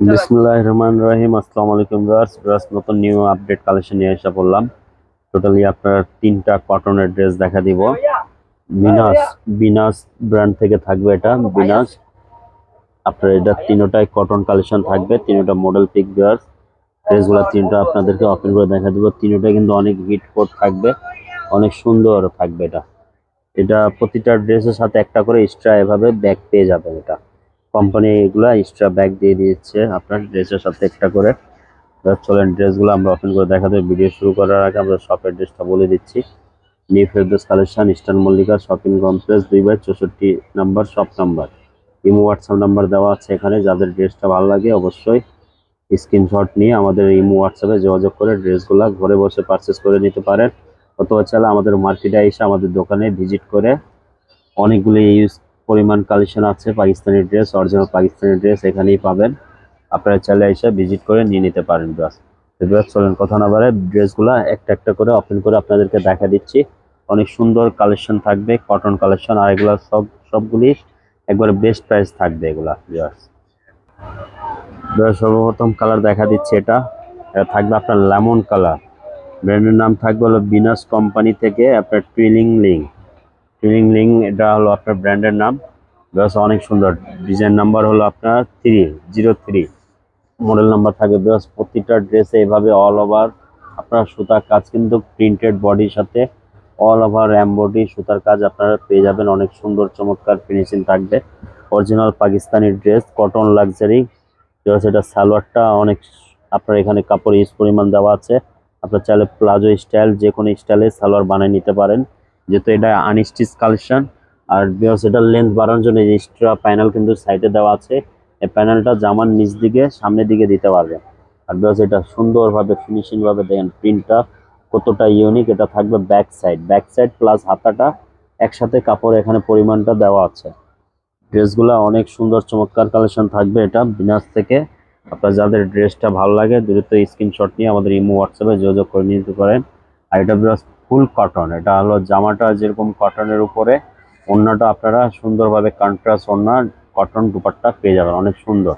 বিসমুল্লাহ রহমান রহিম আসসালামু আলাইকুম ভিউয়ার্স। ভিউয়ার্স নতুন নিউ আপডেট কালেকশন নিয়ে এসে পড়লাম। টোটালি আপনার তিনটা কটনের ড্রেস দেখা দিব। বিনাস বিনাস ব্র্যান্ড থেকে থাকবে এটা বিনাস আপনার এটা তিনোটাই কটন কালেকশন থাকবে তিনোটা মডেল পিক ভিউয়ার্স। ড্রেসগুলো তিনটা আপনাদেরকে ওপেন করে দেখা দিব। তিনোটা কিন্তু অনেক হিট কোট থাকবে অনেক সুন্দর থাকবে এটা। এটা প্রতিটা ড্রেসের সাথে একটা করে এক্সট্রা এভাবে ব্যাগ পেয়ে যাবেন এটা। কোম্পানি এগুলা এক্সট্রা ব্যাগ দিয়ে দিচ্ছে আপনার ড্রেসের সাথে একটা করে। চলেন ড্রেসগুলো আমরা ওপেন করে দেখা দেবো ভিডিও শুরু করার আগে আমরা শপের ড্রেসটা বলে দিচ্ছি। New Ferdous collection eastern Mallika shopping complex দুই বাই চৌষট্টি number shop number imo WhatsApp number দেওয়া আছে এখানে, যাদের ড্রেসটা ভালো লাগে অবশ্যই স্ক্রিনশট নিয়ে আমাদের ইমো হোয়াটসঅ্যাপে যোগাযোগ করে ড্রেসগুলো ঘরে বসে পারচেস করে নিতে পারেন। অথবা চাইলে আমাদের মার্কেটে এসে আমাদের দোকানে ভিজিট করে অনেকগুলি ইউজ পরিমাণ কালেকশন আছে, Pakistani dress original Pakistani dress এখানেই পাবেন। আপনারা চাইলে এসে ভিজিট করে নিয়ে নিতে পারেন, ব্যাস। ব্যাস, চলেন, কথা না বাড়ে ড্রেসগুলো একটা একটা করে ওপেন করে আপনাদেরকে দেখা দিচ্ছি। অনেক সুন্দর কালেকশন থাকবে কটন কালেকশন আর এগুলো সব, সবগুলি একবারে বেস্ট প্রাইস থাকবে এগুলা, ব্যাস। সর্বপ্রথম কালার দেখা দিচ্ছে এটা। এটা থাকবে আপনার লেমন কালার ব্র্যান্ডের নাম থাকবে হলো বিনাস কোম্পানি থেকে আপনার টুইলিং লিঙ্ক লিঙ্ক এটা হলো আপনার ব্র্যান্ডের নাম। বেশ অনেক সুন্দর। ডিজাইন নাম্বার হলো আপনার three zero three model number থাকে বেশ প্রতিটা ড্রেসে এভাবে অল ওভার আপনার সুতার কাজ কিন্তু প্রিন্টেড বডির সাথে অল ওভার এমবডি সুতার কাজ আপনারা পেয়ে যাবেন। অনেক সুন্দর, চমৎকার ফিনিশিং থাকবে। Original Pakistani dress cotton luxury এটা সালোয়ারটা অনেক আপনার এখানে কাপড় ইউজ পরিমাণ দেওয়া আছে। আপনার চাইলে প্লাজো স্টাইল যে কোনো স্টাইলে সালোয়ার বানিয়ে নিতে পারেন। যেহেতু এটা আনস্টিচ কালেকশন আর বিকজ এটার লেন্থ বাড়ানোর জন্য এক্সট্রা প্যানেল কিন্তু সাইডে দেওয়া আছে। এই প্যানেলটা জামার নিচ দিকে, সামনের দিকে দিতে পারবে। আর বিকজ এটা সুন্দরভাবে ফিনিশিং ভাবে দেখেন প্রিন্টটা কতটা ইউনিক এটা থাকবে back side back side plus হাতাটা একসাথে কাপড় এখানে পরিমাণটা দেওয়া আছে। ড্রেসগুলো অনেক সুন্দর, চমৎকার কালেকশন থাকবে এটা বিনাস থেকে। আপনার যাদের ড্রেসটা ভালো লাগে, দ্রুত স্ক্রিনশট নিয়ে আমাদের ইমো হোয়াটসঅ্যাপে যোগাযোগ করে নিতে পারেন। আর এটা ফুল কটন এটা হলো জামাটা যেরকম কটনের উপরে ওড়নাটা আপনারা সুন্দরভাবে কন্ট্রাস্ট ওড়না কটন দুপাট্টা পেয়ে যাবেন, অনেক সুন্দর।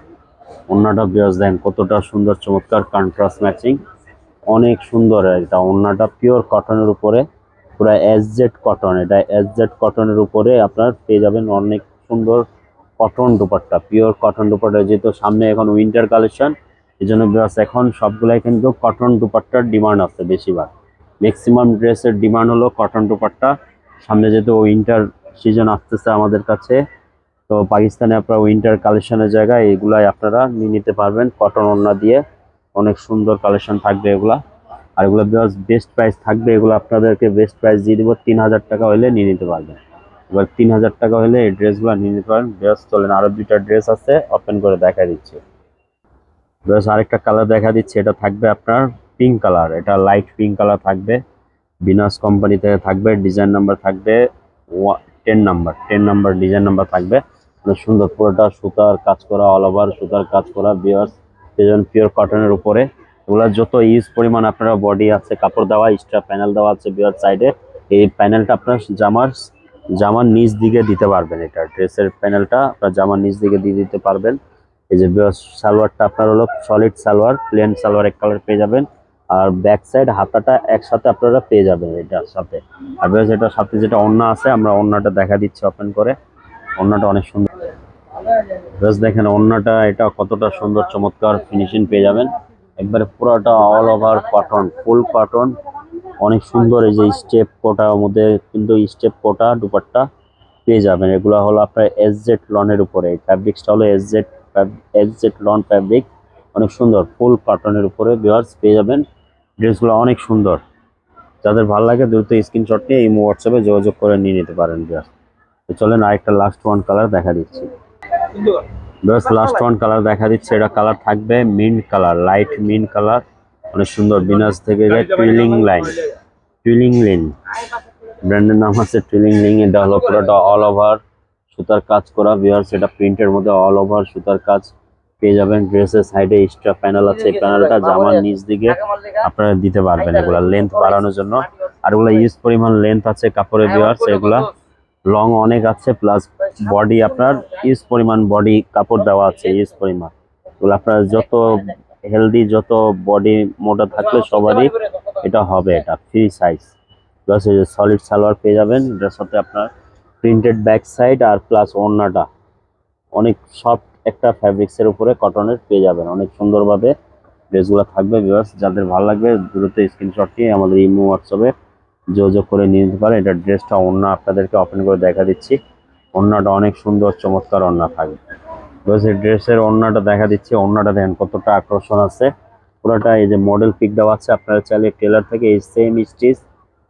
ওড়নাটা বিরাজ দেন কতটা সুন্দর, চমৎকার কন্ট্রাস্ট ম্যাচিং অনেক সুন্দর এটা ওড়নাটা পিওর কটনের উপরে, পুরো এস জেড কটন এটা এস জেড কটনের উপরে আপনার পেয়ে যাবেন অনেক সুন্দর cotton dupatta pure cotton dupatta. যেহেতু সামনে এখন উইন্টার কালেকশন এই জন্য এখন সবগুলাই কিন্তু কটন দুপাট্টার ডিমান্ড আছে বেশিরভাগ। ম্যাক্সিমাম ড্রেসের ডিমান্ড হলো কটন দুপাট্টা। সামনে যেহেতু উইন্টার সিজন আসতেছে আমাদের কাছে, তো পাকিস্তানে আপনারা উইন্টার কালেকশনের জায়গায় এগুলাই আপনারা নিয়ে নিতে পারবেন। কটন ওড়না দিয়ে অনেক সুন্দর কালেকশন থাকবে এগুলা। আর এগুলো বেস্ট প্রাইস থাকবে, এগুলো আপনাদেরকে বেস্ট প্রাইস দিয়ে দিব তিন হাজার টাকা হলে নিয়ে নিতে পারবেন। এবার তিন হাজার টাকা হলে এই ড্রেসগুলো নিয়ে নিতে পারেন। বেশ চলেন, আরও দুইটা ড্রেস আছে ওপেন করে দেখা দিচ্ছে। বেশ আরেকটা কালার দেখা দিচ্ছে, এটা থাকবে আপনার পিঙ্ক কালার এটা লাইট পিঙ্ক কালার থাকবে। বিনাস কোম্পানি থেকে থাকবে ডিজাইন নাম্বার থাকবে ten number ten number design number থাকবে। অনেক সুন্দর, পুরোটা সুতার কাজ করা অল ওভার সুতার কাজ করা, বিয়ার্স সেজন পিওর কটনের উপরে। এগুলা যত ইউজ পরিমাণ আপনারা বডি আছে, কাপড় দেওয়া এক্সট্রা প্যানেল দেওয়া আছে বিয়ার সাইডে এই প্যানেলটা আপনার জামার জামার নিচ দিকে দিতে পারবেন এটা। ড্রেসের প্যানেলটা আপনার জামার নিচ দিকে দিয়ে দিতে পারবেন। এই যে সালোয়ারটা আপনার হলো সলিড সালোয়ার প্লেন সালোয়ার, এক কালার পেয়ে যাবেন। আর ব্যাক সাইড হাতাটা একসাথে আপনারা পেয়ে যাবেন এটার সাথে। আর এটার সাথে যেটা ওড়না আছে, আমরা ওড়নাটা দেখা দিচ্ছি ওপেন করে। ওড়নাটা অনেক সুন্দর। বেশ, দেখেন ওড়নাটা, এটা কতটা সুন্দর, চমৎকার ফিনিশিং পেয়ে যাবেন। একবারে পুরোটা all over cotton full cotton অনেক সুন্দর এই যে স্টেপ কোটার মধ্যে কিন্তু স্টেপ কোটা, দুপাট্টা পেয়ে যাবেন। এগুলো হলো আপনার এস জেড লনের উপরে। ফ্যাব্রিক্সটা হলো S Z S Z lawn fabric অনেক সুন্দর ফুল কটনের উপরে ভিউয়ার্স পেয়ে যাবেন। ড্রেসগুলো অনেক সুন্দর। যাদের ভালো লাগে দ্রুত স্ক্রিনশট নিয়ে এই হোয়াটসঅ্যাপে যোগাযোগ করে নিয়ে নিতে পারেন তো চলেন আরেকটা লাস্ট ওয়ান কালার দেখা দিচ্ছি। বেশ লাস্ট ওয়ান কালার দেখা দিচ্ছে। এটা কালার থাকবে mint colour light mint colour অনেক সুন্দর বিনাস থেকে টুইলিং লাইন টুইলিং লিন ব্র্যান্ডের নাম আছে টুইলিং লিং এটা হলো পুরোটা অল ওভার সুতার কাজ করা ভিউয়ার্স এটা প্রিন্টের মধ্যে অল ওভার সুতার কাজ। পেয়ে যাবেন ড্রেসের সাইডে এক্সট্রা প্যানেল আছে। এই প্যানেলটা জামার নিচ দিকে আপনারা দিতে পারবেন এগুলা। লেন্থ বাড়ানোর জন্য। আর এগুলা ইউজ পরিমাণ লেন্থ আছে কাপড়ের ভিউয়ার্স এগুলা। লং অনেক আছে প্লাস বডি আপনার ইউজ পরিমাণ বডি কাপড় দেওয়া আছে ইউজ পরিমাণ। এগুলো আপনার যত হেলদি যত বডি মোটা থাকলে সবারই এটা হবে এটা ফ্রি সাইজ প্লাস এই যে সলিড সালোয়ার পেয়ে যাবেন এটার সাথে আপনার প্রিন্টেড ব্যাক সাইড আর প্লাস ওড়নাটা। অনেক সফট একটা ফ্যাব্রিক্সের উপরে কটনের পেয়ে যাবেন। অনেক সুন্দরভাবে ড্রেসগুলো থাকবে ভিউয়ার্স যাদের ভালো লাগবে দ্রুত স্ক্রিনশট নিয়ে আমাদের ইমো হোয়াটসঅ্যাপে যোগাযোগ করে নিয়ে নিতে পারেন। এটা ড্রেসটা ওড়না আপনাদেরকে ওপেন করে দেখা দিচ্ছি। ওড়নাটা অনেক সুন্দর, চমৎকার ওড়না থাকবে। বিকজ এই ড্রেসের ওড়নাটা দেখা দিচ্ছি। ওড়নাটা দেখেন কতটা আকর্ষণ আছে। পুরোটা এই যে মডেল পিক দেওয়া আছে, আপনারা চাইলে টেলার থেকে এই সেম স্টিচ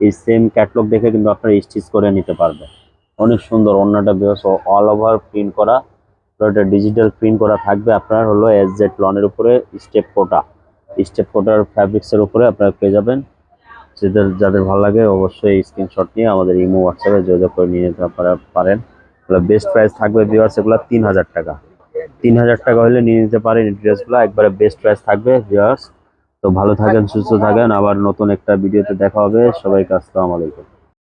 এই সেম ক্যাটলগ দেখে কিন্তু আপনারা স্টিচ করে নিতে পারবেন। অনেক সুন্দর ওড়নাটা বেশ অল ওভার প্রিন্ট করা। পুরোটা ডিজিটাল প্রিন্ট করা থাকবে আপনার হলো এস জেড লনের উপরে স্টেপ কোটা স্টেপ কোটার ফ্যাব্রিক্সের উপরে আপনারা পেয়ে যাবেন। যাদের যাদের ভালো লাগে অবশ্যই স্ক্রিনশট নিয়ে আমাদের ইমো হোয়াটসঅ্যাপে যোগাযোগ করে নিয়ে নিতে পারেন। বেস্ট প্রাইস থাকবে ভিউয়ার্স এগুলো তিন হাজার টাকা। তিন হাজার টাকা হলে নিয়ে নিতে পারেন এই ড্রেসগুলো একবারে বেস্ট প্রাইস থাকবে ভিউয়ার্স তো ভালো থাকেন, সুস্থ থাকেন। আবার নতুন একটা ভিডিওতে দেখা হবে। সবাইকে আসসালামু আলাইকুম।